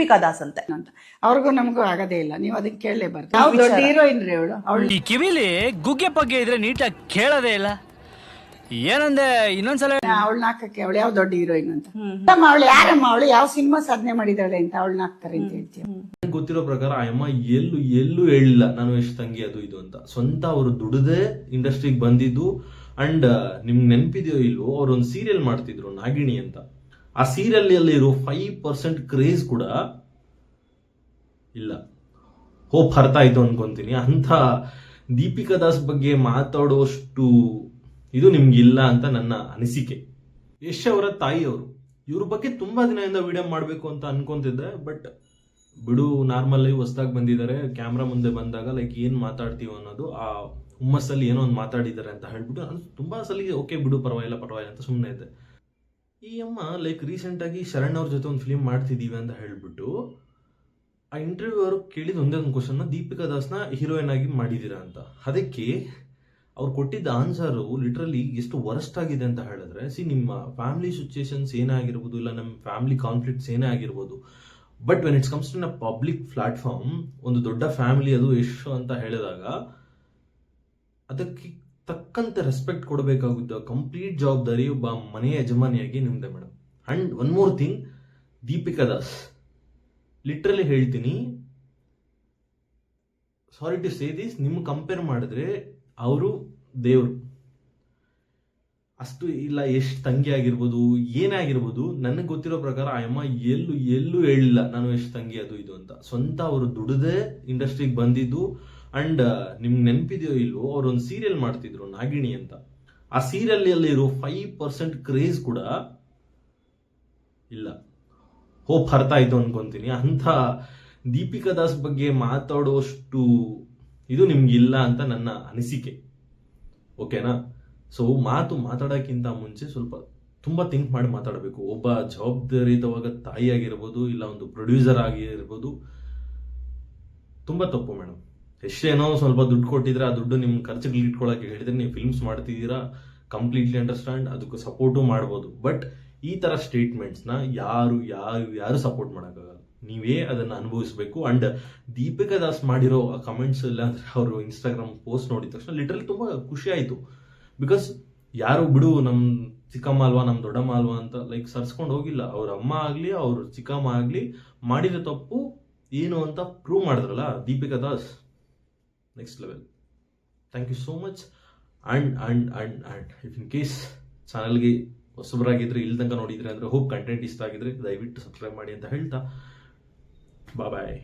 ದೀಪಿಕಾ ದಾಸ್ ಅಂತೆ. ಅಂತ ಅವ್ರಿಗೂ ನಮಗೂ ಆಗದೇ ಇಲ್ಲ. ನೀವು ಅದನ್ನ ಕೇಳಲೇಬಾರ್ದು ನಾವು ದೊಡ್ಡ ಹೀರೋಯಿನ್ ರೀ ಅವಳು? ಅವಳು ಈ ಕಿವಿಲಿ ಗುಗ್ಗೆ ಪಗ್ಗೆ ಇದ್ರೆ ನೀಟಾಗಿ ಕೇಳೋದೇ ಇಲ್ಲ. ಏನಂದೆ ಇನ್ನೊಂದ್ಸಲ ಅವಳನ್ನ ಹಾಕಕ್ಕೆ ಅವಳು ಯಾವ ದೊಡ್ಡ ಹೀರೋಯಿನ್ ಅಂತ. ಅಮ್ಮ ಅವಳು ಯಾರಮ್ಮ? ಅವಳು ಯಾವ ಸಿನಿಮಾ ಸಾಧನೆ ಮಾಡಿದಾಳೆ ಅಂತ ಅವಳನ್ನ ಹಾಕ್ತಾರೆ ಅಂತ ಹೇಳ್ತೀವಿ ನನಗ್ ಗೊತ್ತಿರೋ ಪ್ರಕಾರ ಆ ಅಮ್ಮ ಎಲ್ಲೂ ಎಲ್ಲೂ ಹೇಳಿಲ್ಲ ನಾನು ಎಷ್ಟು ತಂಗಿ ಅದು ಇದು ಅಂತ. ಸ್ವಂತ ಅವರು ದುಡದೆ ಇಂಡಸ್ಟ್ರಿಗೆ ಬಂದಿದ್ದು ಅಂಡ್ ನಿಮ್ಗೆ ನೆನಪಿದೆಯೋ ಇಲ್ವೋ ಅವ್ರು ಒಂದು ಸೀರಿಯಲ್ ಮಾಡ್ತಿದ್ರು ನಾಗಿಣಿ ಅಂತ. ಆ ಸೀರಿಯಲ್ ಅಲ್ಲಿರೋ ಫೈವ್ ಪರ್ಸೆಂಟ್ ಕ್ರೇಜ್ ಕೂಡ ಇಲ್ಲ. ಹೋಪ್ ಅರ್ಥ ಆಯ್ತು ಅನ್ಕೊಂತೀನಿ. ಅಂತ ದೀಪಿಕಾ ದಾಸ್ ಬಗ್ಗೆ ಮಾತಾಡೋಷ್ಟು ಇದು ನಿಮ್ಗಿಲ್ಲ ಅಂತ ನನ್ನ ಅನಿಸಿಕೆ. ಯಶ್ ಅವರ ತಾಯಿಯವರು. ಇವ್ರ ಬಗ್ಗೆ ತುಂಬಾ ದಿನದಿಂದ ವಿಡಿಯೋ ಮಾಡಬೇಕು ಅಂತ ಅನ್ಕೊಂತಿದ್ದೆ ಬಟ್ ಬಿಡು ನಾರ್ಮಲ್ ಹೊಸ್ದಾಗಿ ಬಂದಿದ್ದಾರೆ. ಕ್ಯಾಮ್ರಾ ಮುಂದೆ ಬಂದಾಗ ಲೈಕ್ ಏನ್ ಮಾತಾಡ್ತೀವಿ ಅನ್ನೋದು, ಆ ಹುಮ್ಮಸ್ಸಲ್ಲಿ ಏನೋ ಒಂದು ಮಾತಾಡಿದ್ದಾರೆ ಅಂತ ಹೇಳ್ಬಿಟ್ಟು ನಾನು ತುಂಬಾ ಸಲಿಗೆ ಓಕೆ ಬಿಡು, ಪರವಾಗಿಲ್ಲ ಪರವಾಗಿಲ್ಲ ಅಂತ ಸುಮ್ಮನೆ ಇದ್ದೆ. ಈ ಅಮ್ಮ ಲೈಕ್ ರೀಸೆಂಟಾಗಿ ಶರಣ್ ಅವ್ರ ಜೊತೆ ಒಂದು ಫಿಲಿಮ್ ಮಾಡ್ತಿದ್ದೀವಿ ಅಂತ ಹೇಳಿಬಿಟ್ಟು, ಆ ಇಂಟರ್ವ್ಯೂ ಅವರು ಕೇಳಿದ ಒಂದೇ ಒಂದು ಕ್ವಶನ್ನ ದೀಪಿಕಾ ದಾಸ್ನ ಹೀರೋಯಿನ್ ಆಗಿ ಮಾಡಿದ್ದೀರಾ ಅಂತ. ಅದಕ್ಕೆ ಅವ್ರು ಕೊಟ್ಟಿದ್ದ ಆನ್ಸರು ಲಿಟ್ರಲಿ ಎಷ್ಟು ವರ್ಸ್ಟ್ ಆಗಿದೆ ಅಂತ ಹೇಳಿದ್ರೆ ಸಿ ನಿಮ್ಮ ಫ್ಯಾಮಿಲಿ ಸಿಚುಯೇಷನ್ಸ್ ಏನೇ ಆಗಿರ್ಬೋದು, ಇಲ್ಲ ನಮ್ಮ ಫ್ಯಾಮಿಲಿ ಕಾನ್ಫ್ಲಿಕ್ಟ್ಸ್ ಏನೇ ಆಗಿರ್ಬೋದು but when it's comes to ನ ಪಬ್ಲಿಕ್ ಪ್ಲಾಟ್ಫಾರ್ಮ್ ಒಂದು ದೊಡ್ಡ ಫ್ಯಾಮಿಲಿ ಅದು ಎಷ್ಟು ಅಂತ ಹೇಳಿದಾಗ, ಅದಕ್ಕೆ ತಕ್ಕಂತೆ ರೆಸ್ಪೆಕ್ಟ್ ಕೊಡಬೇಕಾಗುತ್ತೆ. ಕಂಪ್ಲೀಟ್ ಜವಾಬ್ದಾರಿ ಒಬ್ಬ ಮನೆಯ ಯಜಮಾನಿಯಾಗಿ ನಿಮ್ದೆ madam and one more thing Deepika Das. Literally ಹೇಳ್ತೀನಿ. ಸಾರಿ ಟು ಸೇ ದಿಸ್ ನಿಮ್ಮ ಕಂಪೇರ್ ಮಾಡಿದ್ರೆ ಅವರು ದೇವರು. ಅಷ್ಟು ಇಲ್ಲ, ಎಷ್ಟು ತಂಗಿ ಆಗಿರ್ಬೋದು, ಏನೇ ಆಗಿರ್ಬೋದು, ನನಗೆ ಗೊತ್ತಿರೋ ಪ್ರಕಾರ ಅಮ್ಮ ಎಲ್ಲೂ ಎಲ್ಲೂ ಹೇಳಿಲ್ಲ, ನಾನು ಎಷ್ಟು ತಂಗಿ, ಅದು, ಇದು ಅಂತ. ಸ್ವಂತ ಅವರು ದುಡಿದೇ ಇಂಡಸ್ಟ್ರಿಗೆ ಬಂದಿದ್ದು ಅಂಡ್ ನಿಮ್ಗೆ ನೆನಪಿದೆಯೋ ಇಲ್ವೋ, ಅವ್ರೊಂದು ಒಂದು ಸೀರಿಯಲ್ ಮಾಡ್ತಿದ್ರು, ನಾಗಿಣಿ ಅಂತ. ಆ ಸೀರಿಯಲ್ ಅಲ್ಲಿರೋ ಫೈವ್ ಪರ್ಸೆಂಟ್ ಕ್ರೇಜ್ ಕೂಡ ಇಲ್ಲ. ಹೋಪ್ ಅರ್ಥ ಆಯ್ತು ಅನ್ಕೊಂತೀನಿ. ಅಂತ ದೀಪಿಕಾ ದಾಸ್ ಬಗ್ಗೆ ಮಾತಾಡೋಷ್ಟು ಇದು ನಿಮ್ಗಿಲ್ಲ ಅಂತ ನನ್ನ ಅನಿಸಿಕೆ. ಓಕೆನಾ? ಸೊ ಮಾತು ಮಾತಾಡೋಕ್ಕಿಂತ ಮುಂಚೆ ಸ್ವಲ್ಪ ತುಂಬ ಥಿಂಕ್ ಮಾಡಿ ಮಾತಾಡಬೇಕು. ಒಬ್ಬ ಜವಾಬ್ದಾರಿಯುತವಾದ ತಾಯಿ ಆಗಿರ್ಬೋದು ಇಲ್ಲ ಒಂದು ಪ್ರೊಡ್ಯೂಸರ್ ಆಗಿರ್ಬೋದು, ತುಂಬ ತಪ್ಪು ಮೇಡಮ್ ಎಷ್ಟೇನೋ ಸ್ವಲ್ಪ ದುಡ್ಡು ಕೊಟ್ಟಿದ್ರೆ ಆ ದುಡ್ಡು ನಿಮ್ಮ ಖರ್ಚಿಗೆ ಇಟ್ಕೊಳ್ಳೋಕೆ ಹೇಳಿದ್ರೆ ನೀವು ಫಿಲ್ಮ್ಸ್ ಮಾಡ್ತಿದ್ದೀರಾ ಕಂಪ್ಲೀಟ್ಲಿ ಅಂಡರ್ಸ್ಟ್ಯಾಂಡ್ ಅದಕ್ಕೆ ಸಪೋರ್ಟು ಮಾಡ್ಬೋದು. ಬಟ್ ಈ ಥರ ಸ್ಟೇಟ್ಮೆಂಟ್ಸ್ನ ಯಾರು ಯಾರು ಯಾರು ಸಪೋರ್ಟ್ ಮಾಡೋಕ್ಕಾಗಲ್ಲ. ನೀವೇ ಅದನ್ನು ಅನುಭವಿಸಬೇಕು. ಅಂಡ್ ದೀಪಿಕಾ ದಾಸ್ ಮಾಡಿರೋ ಆ ಕಮೆಂಟ್ಸ್ ಇಲ್ಲ ಅಂದ್ರೆ ಅವರು ಇನ್ಸ್ಟಾಗ್ರಾಮ್ ಪೋಸ್ಟ್ ನೋಡಿದ ತಕ್ಷಣ ಲಿಟ್ರಲ್ ತುಂಬ ಖುಷಿ ಆಯಿತು. ಬಿಕಾಸ್ ಯಾರು ಬಿಡು ನಮ್ಮ ಚಿಕ್ಕಮ್ಮ ಅಲ್ವಾ ನಮ್ಮ ದೊಡ್ಡಮ್ಮ ಅಲ್ವಾ ಅಂತ ಲೈಕ್ ಸರ್ಸ್ಕೊಂಡು ಹೋಗಿಲ್ಲ. ಅವ್ರ ಅಮ್ಮ ಆಗಲಿ, ಅವ್ರ ಚಿಕ್ಕಮ್ಮ ಆಗಲಿ ಮಾಡಿದ ತಪ್ಪು ಏನು ಅಂತ ಪ್ರೂವ್ ಮಾಡಿದ್ರಲ್ಲ Deepika Das. Next level thank you so much and and and and if in case ಚಾನಲ್ಗೆ ಹೊಸಬರಾಗಿದ್ರೆ ಇಲ್ಲಿ ತನಕ ನೋಡಿದ್ರೆ ಅಂದ್ರೆ ಹೋಪ್ ಕಂಟೆಂಟ್ ಇಷ್ಟ ಆಗಿದ್ರೆ ದಯವಿಟ್ಟು ಸಬ್ಸ್ಕ್ರೈಬ್ ಮಾಡಿ ಅಂತ ಹೇಳ್ತಾ. ಬಾಯ್